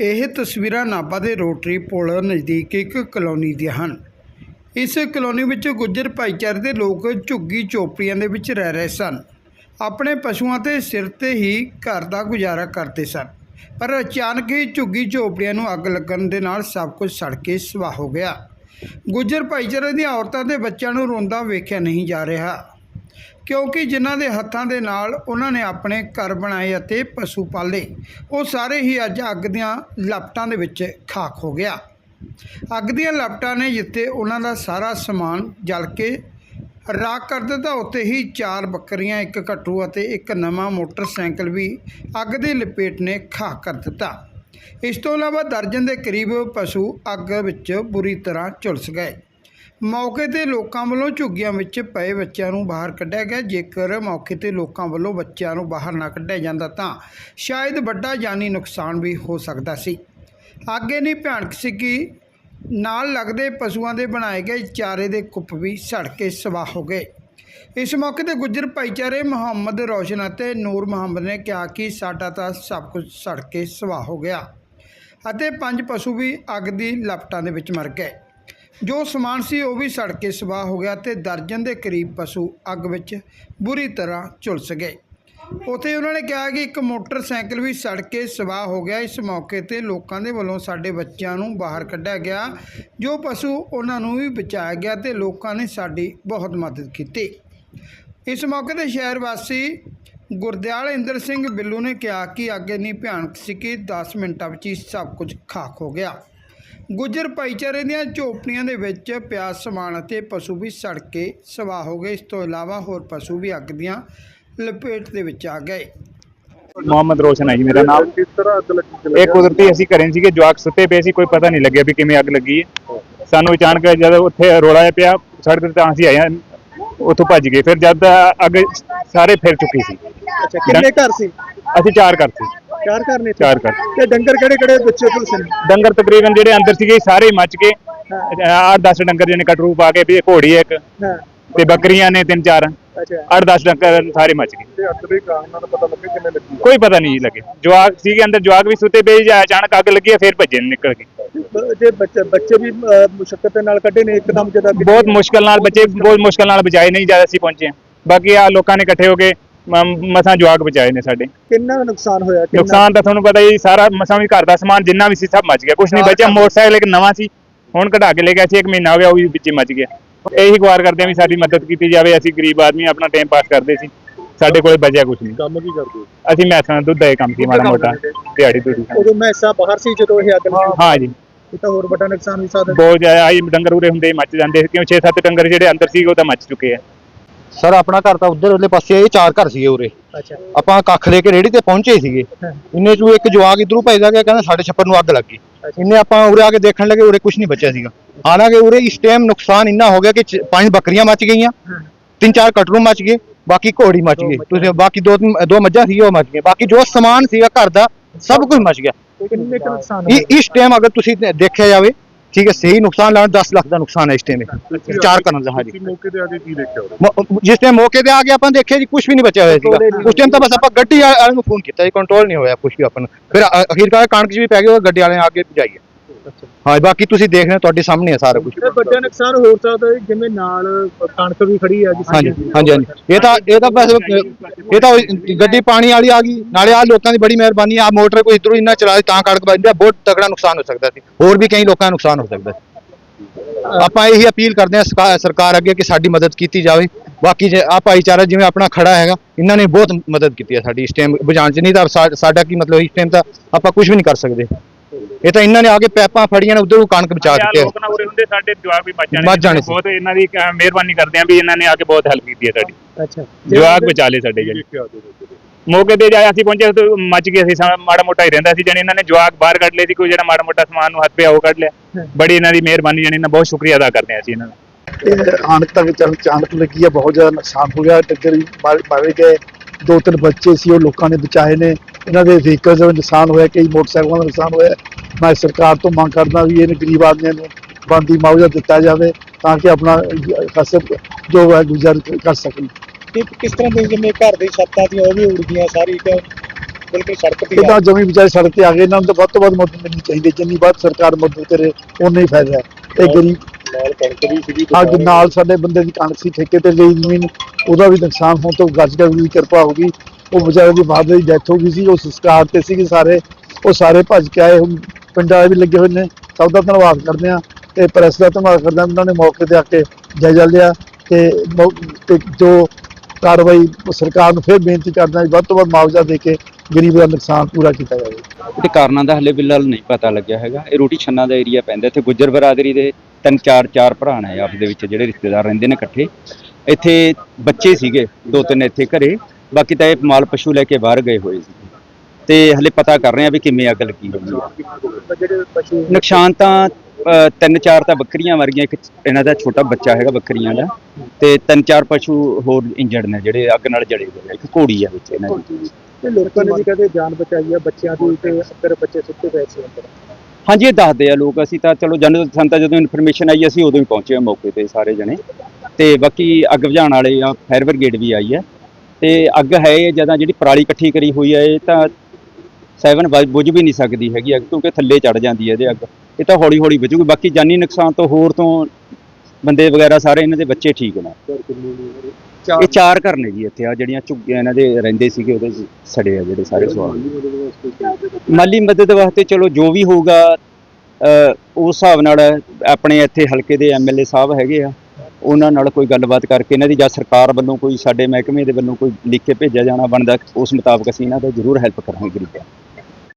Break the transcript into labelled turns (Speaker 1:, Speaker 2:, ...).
Speaker 1: ਇਹ ਤਸਵੀਰਾਂ ਨਾਭਾ ਦੇ ਰੋਟਰੀ ਪੁਲ ਨਜ਼ਦੀਕ ਇੱਕ ਕਲੋਨੀ ਦੀਆਂ ਹਨ। ਇਸ ਕਲੋਨੀ ਵਿੱਚ ਗੁੱਜਰ ਭਾਈਚਾਰੇ ਦੇ ਲੋਕ ਝੁੱਗੀ ਝੋਪੜੀਆਂ ਦੇ ਵਿੱਚ ਰਹਿ ਰਹੇ ਸਨ। ਆਪਣੇ ਪਸ਼ੂਆਂ ਤੇ ਸਿਰ ਤੇ ਹੀ ਘਰ ਦਾ ਗੁਜ਼ਾਰਾ ਕਰਦੇ ਸਨ। ਪਰ ਅਚਾਨਕ ਹੀ ਝੁੱਗੀ ਝੋਪੜੀਆਂ ਨੂੰ ਅੱਗ ਲੱਗਣ ਦੇ ਨਾਲ ਸਭ ਕੁਝ ਸੜ ਕੇ ਸਵਾਹ ਹੋ ਗਿਆ। ਗੁੱਜਰ ਭਾਈਚਾਰੇ ਦੀਆਂ ਔਰਤਾਂ ਤੇ ਬੱਚਿਆਂ ਨੂੰ ਰੋਂਦਾ ਵੇਖਿਆ ਨਹੀਂ ਜਾ ਰਿਹਾ। ਕਿਉਂਕਿ ਜਿਨ੍ਹਾਂ ਦੇ ਹੱਥਾਂ ਦੇ ਨਾਲ ਉਹਨਾਂ ਨੇ ਆਪਣੇ ਘਰ ਬਣਾਏ ਅਤੇ ਪਸ਼ੂ ਪਾਲੇ, ਉਹ ਸਾਰੇ ਹੀ ਅੱਜ ਅੱਗ ਦੀਆਂ ਲਪਟਾਂ ਦੇ ਵਿੱਚ ਖਾਕ ਹੋ ਗਿਆ। ਅੱਗ ਦੀਆਂ ਲਪਟਾਂ ਨੇ ਜਿੱਥੇ ਉਹਨਾਂ ਦਾ ਸਾਰਾ ਸਮਾਨ ਜਲ ਕੇ ਰਾਖ ਕਰ ਦਿੱਤਾ, ਉੱਥੇ ਹੀ ਚਾਰ ਬੱਕਰੀਆਂ, ਇੱਕ ਘੱਟੂ ਅਤੇ ਇੱਕ ਨਵਾਂ ਮੋਟਰਸਾਈਕਲ ਵੀ ਅੱਗ ਦੀ ਲਪੇਟ ਨੇ ਖਾਕ ਕਰ ਦਿੱਤਾ। ਇਸ ਤੋਂ ਇਲਾਵਾ ਦਰਜਨ ਦੇ ਕਰੀਬ ਪਸ਼ੂ ਅੱਗ ਵਿੱਚ ਬੁਰੀ ਤਰ੍ਹਾਂ ਝੁਲਸ ਗਏ। ਮੌਕੇ ਤੇ ਲੋਕਾਂ ਵੱਲੋਂ ਝੁੱਗੀਆਂ ਵਿੱਚ ਪਏ ਬੱਚਿਆਂ ਨੂੰ ਬਾਹਰ ਕੱਢਿਆ ਗਿਆ। ਜੇਕਰ ਮੌਕੇ ਤੇ ਲੋਕਾਂ ਵੱਲੋਂ ਬੱਚਿਆਂ ਨੂੰ ਬਾਹਰ ਨਾ ਕੱਢਿਆ ਜਾਂਦਾ ਤਾਂ ਸ਼ਾਇਦ ਵੱਡਾ ਜਾਨੀ ਨੁਕਸਾਨ ਵੀ ਹੋ ਸਕਦਾ ਸੀ। ਅੱਗੇ ਨਹੀਂ, ਭਿਆਨਕ ਸੀ ਕਿ ਨਾਲ ਲੱਗਦੇ ਪਸ਼ੂਆਂ ਦੇ ਬਣਾਏ ਗਏ ਚਾਰੇ ਦੇ ਕੁੱਪ ਵੀ ਸੜ ਕੇ ਸਵਾਹ ਹੋ ਗਏ। ਇਸ ਮੌਕੇ ਤੇ ਗੁੱਜਰ ਭਾਈਚਾਰੇ ਮੁਹੰਮਦ ਰੌਸ਼ਨ ਅਤੇ ਨੂਰ ਮੁਹੰਮਦ ਨੇ ਕਿਹਾ ਕਿ ਸਾਡਾ ਤਾਂ ਸਭ ਕੁਝ ਸੜ ਕੇ ਸਵਾਹ ਹੋ ਗਿਆ ਅਤੇ ਪੰਜ ਪਸ਼ੂ ਵੀ ਅੱਗ ਦੀ ਲਪਟਾਂ ਦੇ ਵਿੱਚ ਮਰ ਗਏ। ਜੋ ਸਮਾਨ ਸੀ ਉਹ ਵੀ ਸੜ ਕੇ ਸਵਾਹ ਹੋ ਗਿਆ ਤੇ ਦਰਜਨ ਦੇ ਕਰੀਬ ਪਸ਼ੂ ਅੱਗ ਵਿੱਚ ਬੁਰੀ ਤਰ੍ਹਾਂ ਝੁਲਸ ਗਏ। ਉਥੇ ਉਹਨਾਂ ਨੇ ਕਿਹਾ ਕਿ ਇੱਕ ਮੋਟਰਸਾਈਕਲ ਵੀ ਸੜ ਕੇ ਸਵਾਹ ਹੋ ਗਿਆ। ਇਸ ਮੌਕੇ ਤੇ ਲੋਕਾਂ ਦੇ ਵੱਲੋਂ ਸਾਡੇ ਬੱਚਿਆਂ ਨੂੰ ਬਾਹਰ ਕੱਢਿਆ ਗਿਆ, ਜੋ ਪਸ਼ੂ ਉਹਨਾਂ ਨੂੰ ਵੀ ਬਚਾਇਆ ਗਿਆ ਤੇ ਲੋਕਾਂ ਨੇ ਸਾਡੀ ਬਹੁਤ ਮਦਦ ਕੀਤੀ। ਇਸ ਮੌਕੇ ਤੇ ਸ਼ਹਿਰ ਵਾਸੀ ਗੁਰਦਿਆਲ ਇੰਦਰ ਸਿੰਘ ਬਿੱਲੂ ਨੇ ਕਿਹਾ ਕਿ ਅੱਗੇ ਨਹੀਂ ਭਿਆਨਕ ਸੀ ਕਿ 10 ਮਿੰਟਾਂ ਵਿੱਚ ਹੀ ਸਭ ਕੁਝ ਖਾਕ ਹੋ ਗਿਆ। ਗੁੱਜਰ ਭਾਈਚਾਰੇ ਦੀਆਂ ਝੋਪੜੀਆਂ ਦੇ ਵਿੱਚ ਪਿਆ ਸਮਾਨ ਅਤੇ ਪਸ਼ੂ ਵੀ ਸੜ ਕੇ ਸਵਾਹ ਹੋ ਗਏ। ਇਸ ਤੋਂ ਇਲਾਵਾ ਹੋਰ ਪਸ਼ੂ ਵੀ ਅੱਗ ਦੀਆਂ ਲਪੇਟ ਦੇ ਵਿੱਚ ਆ ਗਏ।
Speaker 2: ਮੁਹੰਮਦ ਰੋਸ਼ਨ ਹੈ ਜੀ ਮੇਰਾ ਨਾਮ।
Speaker 3: ਕਿਸ ਤਰ੍ਹਾਂ ਅੱਗ ਲੱਗੀ
Speaker 2: ਇਹ ਕੁਦਰਤੀ ਅਸੀਂ ਘਰੇ ਸੀਗੇ ਜਵਾਕ ਸੁੱਤੇ ਪਏ ਸੀ ਕੋਈ ਪਤਾ ਨਹੀਂ ਲੱਗਿਆ ਵੀ ਕਿਵੇਂ ਅੱਗ ਲੱਗੀ ਹੈ। ਸਾਨੂੰ ਅਚਾਨਕ ਜਦ ਉੱਥੇ ਰੋਲਾ ਪਿਆ ਸੜਕ ਤੇ ਤਾਂ ਅਸੀਂ ਆਏ ਹਾਂ, ਉੱਥੋਂ ਭੱਜ ਗਏ। ਫਿਰ ਜਦ ਅੱਗ ਸਾਰੇ ਫਿਰ ਚੁੱਕੀ ਸੀ।
Speaker 3: ਅੱਛਾ ਕਿੰਨੇ ਘਰ ਸੀ?
Speaker 2: ਅਸੀਂ ਚਾਰ ਘਰ ਸੀ।
Speaker 3: ਚਾਰ ਘਰ ਨੇ ਇੱਥੇ?
Speaker 2: ਚਾਰ ਘਰ।
Speaker 3: ਤੇ ਡੰਗਰ ਕਿਹੜੇ ਕਿਹੜੇ ਬੱਚੇ ਕੋਲ ਸਨ
Speaker 2: ਡੰਗਰ ਤਕਰੀਬਨ ਜਿਹੜੇ ਅੰਦਰ ਸੀਗੇ ਸਾਰੇ ਮੱਚ ਗਏ। ਅੱਠ 10 ਡੰਗਰ ਜਿਹਨੇ ਕਟਰੂ ਪਾ ਕੇ ਵੀ ਘੋੜੀ ਹੈ ਇੱਕ।
Speaker 3: ਹਾਂ।
Speaker 2: ਤੇ ਬੱਕਰੀਆਂ ਨੇ ਤਿੰਨ ਚਾਰ।
Speaker 3: ਅੱਛਾ।
Speaker 2: ਅੱਠ 10 ਡੰਗਰ ਸਾਰੇ ਮੱਚ ਗਏ।
Speaker 3: ਤੇ ਅੱਗ ਦੇ ਕਾਰਨਾਂ ਦਾ ਪਤਾ ਲੱਗੇ ਕਿੰਨੇ ਲੱਗੀ
Speaker 2: ਕੋਈ ਪਤਾ ਨਹੀਂ ਜੀ ਲੱਗੇ। ਜਵਾਕ ਸੀਗੇ ਅੰਦਰ ਜਵਾਕ ਵੀ ਸੁੱਤੇ ਪਏ ਜਾਂ ਅਚਾਨਕ ਅੱਗ ਲੱਗੀ ਹੈ, ਫਿਰ ਭੱਜੇ ਨਿਕਲ ਗਏ।
Speaker 3: ਬ- ਜੇ ਬੱਚੇ ਬੱਚੇ ਵੀ ਮੁਸ਼ਕਲ ਦੇ ਨਾਲ ਕੱਢੇ ਨੇ ਇੱਕਦਮ ਜਦ
Speaker 2: ਬਹੁਤ ਮੁਸ਼ਕਲ ਨਾਲ ਬੱਚੇ ਬਹੁਤ ਮੁਸ਼ਕਲ ਨਾਲ ਬਚਾਏ ਨਹੀਂ ਜਦ ਅਸੀਂ ਪਹੁੰਚੇ। ਬਾਕੀ ਆ ਲੋਕਾਂ ਨੇ ਇਕੱਠੇ ਹੋ ਕੇ ਮ- ਮਸਾਂ ਜਵਾਕ ਬਚਾਏ ਨੇ ਸਾਡੇ।
Speaker 3: ਕਿੰਨਾ ਨੁਕਸਾਨ ਹੋਇਆ ਕਿੰਨਾ?
Speaker 2: ਨੁਕਸਾਨ ਤਾਂ ਤੁਹਾਨੂੰ ਪਤਾ ਹੀ ਸਾਰਾ ਮਸਾਂ ਵੀ ਘਰ ਦਾ ਸਮਾਨ ਜਿੰਨਾ ਵੀ ਸੀ ਸਭ ਮੱਚ ਗਿਆ। ਕੁਝ ਨਹੀਂ ਬਚਿਆ ਮੋਟਰਸਾਈਕਲ ਇੱਕ ਨਵਾਂ ਸੀ ਹੁਣ ਕਢਾ ਕੇ ਲੈ ਗਿਆ ਸੀ ਇੱਕ ਮਹੀਨਾ ਹੋ ਗਿਆ ਉਹ ਵੀ ਵਿੱਚ ਹੀ ਮੱਚ ਗਿਆ। ਇਹੀ ਗੁਹਾਰ ਕਰਦੇ ਆ ਵੀ ਸਾਡੀ ਮਦਦ ਕੀਤੀ ਜਾਵੇ ਅਸੀਂ ਗਰੀਬ ਆਦਮੀ ਆਪਣਾ ਟਾਈਮ ਪਾਸ ਕਰਦੇ ਸੀ। ਸਾਡੇ ਕੋਲ ਬਚਿਆ ਕੁਝ ਨਹੀਂ।
Speaker 3: ਕੰਮ ਕੀ ਕਰਦੇ?
Speaker 2: ਅਸੀਂ ਮੈਸਾਂ ਦਾ ਦੁੱਧ ਦਾ ਹੀ ਕੰਮ ਸੀ ਮਾੜਾ ਮੋਟਾ ਦਿਹਾੜੀ ਦੂੜੀ
Speaker 3: ਉਦੋਂ ਮੈਂ ਸਾ ਬਾਹਰ ਸੀ ਜਦੋਂ ਇਹ ਅੱਗ ਲੱਗੀ।
Speaker 2: ਹਾਂ ਜੀ।
Speaker 3: ਇਹ ਤਾਂ ਹੋਰ ਵੱਡਾ ਨੁਕਸਾਨ ਵੀ ਸਕਦਾ
Speaker 2: ਬਹੁਤ ਜ਼ਿਆਦਾ ਆਈ ਡੰਗਰ ਉਰੇ ਹੁੰਦੇ ਹੀ ਮੱਚ ਜਾਂਦੇ ਸੀ, ਕਿਉਂ 6-7 ਡੰਗਰ ਜਿਹੜੇ ਅੰਦਰ ਸੀ ਉਹ ਤਾਂ ਮੱਚ ਚੁੱਕੇ ਆ।
Speaker 4: ਸਰ ਆਪਣਾ ਘਰ ਤਾਂ ਉਧਰ ਵਾਲੇ ਪਾਸੇ ਇਹ ਚਾਰ ਘਰ ਸੀਗੇ ਉਰੇ।
Speaker 3: ਅੱਛਾ।
Speaker 4: ਆਪਾਂ ਕੱਖ ਲੈ ਕੇ ਰੇੜੀ ਤੇ ਪਹੁੰਚੇ ਸੀਗੇ।
Speaker 3: ਹਾਂ।
Speaker 4: ਇੰਨੇ ਚੋਂ ਇੱਕ ਜਵਾਕ ਇਧਰੋਂ ਭੱਜਦਾ ਗਿਆ ਕਹਿੰਦਾ ਸਾਡੇ ਛੱਪਰ ਨੂੰ ਅੱਗ ਲੱਗੀ
Speaker 3: ਅੱਛਾ।
Speaker 4: ਇੰਨੇ ਆਪਾਂ ਉਰੇ ਆ ਕੇ ਦੇਖਣ ਲੱਗੇ ਉਰੇ ਕੁਝ ਨਹੀਂ ਬਚਿਆ ਸੀਗਾ। ਹਾਲਾਂਕਿ ਉਰੇ ਇਸ ਟਾਈਮ ਨੁਕਸਾਨ ਇੰਨਾ ਹੋ ਗਿਆ ਕਿ ਚ- ਪੰਜ ਬੱਕਰੀਆਂ ਮੱਚ ਗਈਆਂ।
Speaker 3: ਹਾਂ।
Speaker 4: ਤਿੰਨ ਚਾਰ ਕਟਰੂ ਮੱਚ ਗਏ ਬਾਕੀ ਘੋੜੀ ਮੱਚ
Speaker 3: ਦੋ
Speaker 4: ਗਈ
Speaker 3: ਮੱਝ।
Speaker 4: ਤੁਸੀਂ ਬਾਕੀ ਦੋ ਤਿੰਨ- ਦੋ ਮੱਝਾਂ ਸੀ ਉਹ ਮੱਚ ਗਏ ਬਾਕੀ ਜੋ ਸਮਾਨ ਸੀਗਾ ਘਰ ਦਾ ਸਭ ਕੁਝ ਮੱਚ ਗਿਆ।
Speaker 3: ਕਿੰਨੇ ਕੁ ਨੁਕਸਾਨ
Speaker 4: ਇਹ ਇਸ ਟਾਈਮ ਅਗਰ ਤੁਸੀਂ ਦੇ- ਦੇਖਿਆ ਜਾਵੇ ਠੀਕ ਹੈ ਸਹੀ ਨੁਕਸਾਨ ਲਾਉਣ 10 ਲੱਖ ਦਾ ਨੁਕਸਾਨ ਹੈ ਇਸ ਟਾਈਮ ਚਾਰ ਘਰਾਂ ਦਾ ਹਾਂਜੀ।
Speaker 3: ਮੌਕੇ ਤੇ ਆ ਕੇ ਕੀ ਦੇਖਿਆ
Speaker 4: ਮ- ਜਿਸ ਟਾਈਮ ਮੌਕੇ ਤੇ ਆ ਕੇ ਆਪਾਂ ਦੇਖਿਆ ਜੀ ਕੁਝ ਵੀ ਨਹੀਂ ਬਚਿਆ ਹੋਇਆ ਸੀਗਾ। ਉਸ ਟਾਈਮ ਤਾਂ ਬਸ ਆਪਾਂ ਗੱਡੀ ਵਾਲਿਆਂ ਨੂੰ ਫੋਨ ਕੀਤਾ ਜੀ ਕੰਟਰੋਲ ਨਹੀਂ ਹੋਇਆ ਕੁਝ ਵੀ ਆਪਾਂ ਫਿਰ ਅਖੀਰਕਾਰ ਕਣਕ 'ਚ ਵੀ ਪੈ ਗਏ ਉਹ ਗੱਡੀ ਵਾਲਿਆਂ ਆ ਕੇ ਭਜਾਈ ਹੈ ਬਾਕੀ ਤੁਸੀਂ ਦੇਖ ਰਹੇ ਹੋ ਤੁਹਾਡੇ ਸਾਹਮਣੇ ਹੈ ਸਾਰਾ ਕੁਝ
Speaker 3: ਤੇ ਵੱਡਾ ਨੁਕਸਾਨ ਹੋ ਸਕਦਾ ਹੈ, ਜਿਵੇਂ ਨਾਲ ਕਣਕ ਵੀ ਖੜੀ ਹੈ ਜਿਸ
Speaker 4: ਹਾਂਜੀ ਹਾਂਜੀ ਹਾਂਜੀ। ਇਹ ਤਾਂ ਇਹ ਤਾਂ ਬਸ ਇਹ ਤਾਂ ਗੱਡੀ ਪਾਣੀ ਵਾਲੀ ਆ ਗਈ ਨਾਲੇ ਆ ਲੋਕਾਂ ਦੀ ਬੜੀ ਮਿਹਰਬਾਨੀ ਆ ਮੋਟਰ ਕੋਈ ਇਧਰੋਂ ਇੰਨਾ ਚਲਾ ਤਾਂ ਕਣਕ ਵੱਜਦਾ ਬਹੁਤ ਤਗੜਾ ਨੁਕਸਾਨ ਹੋ ਸਕਦਾ ਸੀ। ਹੋਰ ਵੀ ਕਈ ਲੋਕਾਂ ਦਾ ਨੁਕਸਾਨ ਹੋ ਸਕਦਾ ਸੀ। ਆਪਾਂ ਇਹੀ ਅਪੀਲ ਕਰਦੇ ਹਾਂ ਸਰਕਾ- ਸਰਕਾਰ ਅੱਗੇ ਕਿ ਸਾਡੀ ਮਦਦ ਕੀਤੀ ਜਾਵੇ। ਬਾਕੀ ਜੇ ਆ ਭਾਈਚਾਰਾ ਜਿਵੇਂ ਆਪਣਾ ਖੜਾ ਹੈਗਾ ਇਹਨਾਂ ਨੇ ਬਹੁਤ ਮਦਦ ਕੀਤੀ ਹੈ ਸਾਡੀ ਇਸ ਟਾਈਮ ਬੁਝਾਉਣ ਚ। ਨਹੀਂ ਤਾਂ ਸਾਡਾ ਕੀ ਮਤਲਬ ਇਸ ਟਾਈਮ ਤਾਂ ਆਪਾਂ ਕੁਝ ਵੀ ਨਹੀਂ ਕਰ ਸਕਦੇ। ਇਹ ਤਾਂ ਇਹਨਾਂ ਨੇ ਆ ਕੇ ਪੈਪਾਂ ਫੜੀਆਂ ਨੇ ਉਧਰੋਂ ਕਣਕ ਬਚਾ
Speaker 2: ਯਾਰ
Speaker 4: ਦਿੱਤੀ ਹੈ
Speaker 2: ਲੋਕ ਨਾ ਉਰੇ ਹੁੰਦੇ ਸਾਡੇ ਜਵਾਕ ਵੀ ਬਚ ਜਾਣੇ
Speaker 4: ਬਚ ਜਾਣੇ ਸੀ।
Speaker 2: ਬਹੁਤ ਇਹਨਾਂ ਦੀ ਅਹ, ਮਿਹਰਬਾਨੀ ਕਰਦੇ ਆ ਵੀ ਇਹਨਾਂ ਨੇ ਆ ਕੇ ਬਹੁਤ ਹੈਲਪ ਕੀਤੀ ਹੈ ਸਾਡੀ।
Speaker 3: ਅੱਛਾ।
Speaker 2: ਜਵਾਕ ਬਚਾ ਲਏ ਸਾਡੇ ਜੀ ਮੌਕੇ ਤੇ ਜਾਇਆ ਅਸੀਂ ਪਹੁੰਚੇ ਤਾਂ ਮੱਚ ਗਏ ਸੀ ਸਾ- ਮਾੜਾ ਮੋਟਾ ਹੀ ਰਹਿੰਦਾ ਸੀ ਜਣੇ ਇਹਨਾਂ ਨੇ ਜਵਾਕ ਬਾਹਰ ਕੱਢ ਲਏ ਸੀ ਕੋਈ ਜਿਹੜਾ ਮਾੜਾ ਮੋਟਾ ਸਮਾਨ ਨੂੰ ਹੱਥ ਪਿਆ ਉਹ ਕੱਢ ਲਿਆ।
Speaker 3: ਹਾਂ।
Speaker 2: ਬੜੀ ਇਹਨਾਂ ਦੀ ਮਿਹਰਬਾਨੀ ਜਣੇ ਇਹਨਾਂ ਬਹੁਤ ਸ਼ੁਕਰੀਆ ਅਦਾ ਕਰਦੇ ਆ ਅਸੀਂ ਇਹਨਾਂ ਦਾ।
Speaker 5: ਆਣਕ ਤਾਂ ਵਿੱਚ ਅਚਾਨਕ ਲੱਗੀ ਆ ਬਹੁਤ ਜ਼ਿਆਦਾ ਨੁਕਸਾਨ ਹੋ ਗਿਆ ਡੰਗਰ ਵੀ ਮਾਰੇ ਮਾਰੇ ਗਏ। ਦੋ ਤਿੰਨ ਬੱਚੇ ਸੀ ਉਹ ਲੋਕਾਂ ਨੇ ਬਚਾਏ ਨੇ। ਇਹਨਾਂ ਦੇ ਵਹੀਕਲਸ ਦਾ ਨੁਕਸਾਨ ਹੋਇਆ ਕਈ ਮੋਟਰਸਾਈਕਲਾਂ ਦਾ ਨੁਕਸਾਨ ਹੋਇਆ। ਮੈਂ ਸਰਕਾਰ ਤੋਂ ਮੰਗ ਕਰਦਾ ਵੀ ਇਹਨਾਂ ਗਰੀਬ ਆਦਮੀਆਂ ਨੂੰ ਬੰਦੀ ਮੁਆਵਜ਼ਾ ਦਿੱਤਾ ਜਾਵੇ ਤਾਂ ਕਿ ਆਪਣਾ ਕਸਬ ਜੋ ਹੈ ਗੁਜ਼ਰ ਕਰ ਸਕਣ।
Speaker 3: ਕਿਸ ਤਰ੍ਹਾਂ ਦੇ ਜਿਵੇਂ ਘਰ ਦੀ ਛੱਤਾਂ ਸੀ ਉਹ ਵੀ ਉੜ ਗਈਆਂ ਸਾਰੀ ਤੇ ਬਿਲਕੁਲ ਸੜਕ ਤੇ
Speaker 5: ਇਹ ਤਾਂ ਜਮੀ ਵਿਚਾਰੇ ਸੜਕ ਤੇ ਆ ਗਏ ਇਹਨਾਂ ਨੂੰ ਤਾਂ ਵੱਧ ਤੋਂ ਵੱਧ ਮਦਦ ਮਿਲਣੀ ਚਾਹੀਦੀ। ਜਿੰਨੀ ਵੱਧ ਸਰਕਾਰ ਮਦਦ ਕਰੇ ਉਨਾ ਹੀ ਫਾਇਦਾ ਹੈ। ਇਹ ਗਰੀਬ
Speaker 3: ਨਾਲ ਕਣਕ ਵੀ ਸੀਗੀ
Speaker 5: ਅੱਜ ਨਾਲ ਸਾਡੇ ਬੰਦੇ ਦੀ ਕਣਕ ਸੀ ਠੇਕੇ ਤੇ ਗਈ ਜ਼ਮੀਨ ਉਹਦਾ ਵੀ ਨੁਕਸਾਨ ਹੋਣ ਤੋਂ ਗੱਜ ਗੱਜ ਦੀ ਕਿਰਪਾ ਹੋ ਗਈ। ਉਹ ਵਿਚਾਰੇ ਦੀ ਬਾਦ ਦੀ ਡੈਥ ਹੋ ਗਈ ਸੀ ਉਹ ਸੰਸਕਾਰ ਤੇ ਸੀਗੇ ਸਾਰੇ। ਉਹ ਸਾਰੇ ਭੱਜ ਕੇ ਆਏ ਹੁਣ। ਪਿੰਡਾਂ ਵਾਲੇ ਵੀ ਲੱਗੇ ਹੋਏ ਨੇ, ਸਭ ਦਾ ਧੰਨਵਾਦ ਕਰਦੇ ਆ ਤੇ ਪ੍ਰੈਸ ਦਾ ਧੰਨਵਾਦ ਕਰਦੇ ਹਾਂ, ਉਹਨਾਂ ਨੇ ਮੌਕੇ ਤੇ ਆ ਕੇ ਜਾਇਜ਼ਾ ਲਿਆ ਤੇ ਮੌ- ਜੋ ਕਾਰਵਾਈ ਸਰਕਾਰ ਨੂੰ ਫਿਰ ਬੇਨਤੀ ਕਰਦਾ ਵੱਧ ਤੋਂ ਵੱਧ ਮੁਆਵਜ਼ਾ ਦੇ ਕੇ ਗਰੀਬ ਦਾ ਨੁਕਸਾਨ ਪੂਰਾ ਕੀਤਾ ਜਾਵੇ।
Speaker 6: ਇਹਦੇ ਕਾਰਨਾਂ ਦਾ ਹਲੇ ਬਿਲਕੁਲ ਨਹੀਂ ਪਤਾ ਲੱਗਿਆ ਹੈਗਾ। ਇਹ ਰੋਟੀ ਛੰਨਾ ਦਾ ਏਰੀਆ ਪੈਂਦਾ, ਇੱਥੇ ਗੁੱਜਰ ਬਰਾਦਰੀ ਦੇ ਤਿੰਨ ਚਾਰ ਚਾਰ ਭਰਾ ਨੇ ਆਪਸ ਦੇ ਵਿੱਚ ਜਿਹੜੇ ਰਿਸ਼ਤੇਦਾਰ ਰਹਿੰਦੇ ਨੇ ਇਕੱਠੇ। ਇੱਥੇ ਬੱਚੇ ਸੀਗੇ, ਦੋ ਤਿੰਨ ਇੱਥੇ ਘਰੇ, ਬਾਕੀ ਤਾਂ ਇਹ ਮਾਲ ਪਸ਼ੂ ਲੈ ਕੇ ਬਾਹਰ ਗਏ ਹੋਏ ਸੀ। ਤੇ ਹਲੇ ਪਤਾ ਕਰ ਰਹੇ ਆ ਵੀ ਕਿਵੇਂ ਅੱਗ ਲੱਗੀ ਹੋਈ ਹੈ। ਨੁਕਸਾਨ ਤਾਂ ਤਿੰਨ ਚਾਰ ਤਾਂ ਬੱਕਰੀਆਂ ਮਰ ਗਈਆਂ ਇੱਕ ਇਹਨਾਂ ਦਾ ਛੋਟਾ ਬੱਚਾ ਹੈਗਾ ਬੱਕਰੀਆਂ ਦਾ ਤੇ ਤਿੰਨ ਚਾਰ ਪਸ਼ੂ ਹੋਰ ਇੰਜਰਡ ਨੇ ਜਿਹੜੇ ਅੱਗ ਨਾਲ ਜੜੇ ਹੋਏ ਆ ਇੱਕ ਘੋੜੀ ਆ ਵਿੱਚ ਇਹਨਾਂ ਦੀ।
Speaker 3: ਤੇ ਲੋਕਾਂ ਨੇ ਵੀ ਕਹਿੰਦੇ ਜਾਨ ਬਚਾਈ ਹੈ ਬੱਚਿਆਂ ਦੀ ਤੇ ਅੰਦਰ ਬੱਚੇ ਸੁੱਤੇ ਪਏ ਸੀ ਅੰਦਰ।
Speaker 6: ਹਾਂਜੀ ਇਹ ਦੱਸਦੇ ਆ ਲੋਕ ਅਸੀਂ ਤਾਂ ਚਲੋ ਜਨ ਸਾਨੂੰ ਤਾਂ ਜਦੋਂ ਇਨਫੋਰਮੇਸ਼ਨ ਆਈ ਅਸੀਂ ਉਦੋਂ ਹੀ ਪਹੁੰਚੇ ਮੌਕੇ ਤੇ ਸਾਰੇ ਜਣੇ। ਤੇ ਬਾਕੀ ਅੱਗ ਬੁਝਾਉਣ ਵਾਲੇ ਆ ਫਾਇਰ ਬ੍ਰਿਗੇਡ ਵੀ ਆਈ ਹੈ। ਤੇ ਅੱਗ ਹੈ ਜਦੋਂ ਜਿਹੜੀ ਪਰਾਲੀ ਇਕੱਠੀ ਕਰੀ ਹੋਈ ਹੈ ਇਹ ਤਾਂ 7 ਬੁਝ ਵੀ ਨਹੀਂ ਸਕਦੀ ਹੈਗੀ ਅੱਗ ਕਿਉਂਕਿ ਥੱਲੇ ਚੜ ਜਾਂਦੀ ਹੈ ਇਹਦੇ ਅੱਗ। ਇਹ ਤਾਂ ਹੌਲੀ ਹੌਲੀ ਬੁਝੂਗੀ ਬਾਕੀ ਜਾਨੀ ਨੁਕਸਾਨ ਤੋਂ ਹੋਰ ਤੋਂ ਬੰਦੇ ਵਗੈਰਾ ਸਾਰੇ ਇਹਨਾਂ ਦੇ ਬੱਚੇ ਠੀਕ ਨੇ। ਇਹ ਚਾਰ ਘਰ ਨੇ ਜੀ ਇੱਥੇ ਆ ਜਿਹੜੀਆਂ ਝੁੱਗੀਆਂ ਇਹਨਾਂ ਦੇ ਰਹਿੰਦੇ ਸੀਗੇ ਉਹਦੇ 'ਚ ਸੜੇ ਆ ਜਿਹੜੇ ਸਾਰੇ ਸਵਾਲ। ਮਾਲੀ ਮਦਦ ਵਾਸਤੇ ਚਲੋ ਜੋ ਵੀ ਹੋਊਗਾ ਉਸ ਹਿਸਾਬ ਨਾਲ ਆਪਣੇ ਇੱਥੇ ਹਲਕੇ ਦੇ ਐਮਐਲਏ ਸਾਹਿਬ ਹੈਗੇ ਆ ਉਹਨਾਂ ਨਾਲ ਕੋਈ ਗੱਲਬਾਤ ਕਰਕੇ ਇਹਨਾਂ ਦੀ ਜਾਂ ਸਰਕਾਰ ਵੱਲੋਂ ਕੋਈ ਸਾਡੇ ਮਹਿਕਮੇ ਦੇ ਵੱਲੋਂ ਕੋਈ ਲਿਖ ਕੇ ਭੇਜਿਆ ਜਾਣਾ ਬਣਦਾ ਉਸ ਮੁਤਾਬਕ ਅਸੀਂ ਇਹਨਾਂ ਦਾ ਜ਼ਰੂਰ ਹੈਲਪ ਕਰਾਂਗੇ। ਗਰੀਬਾਂ।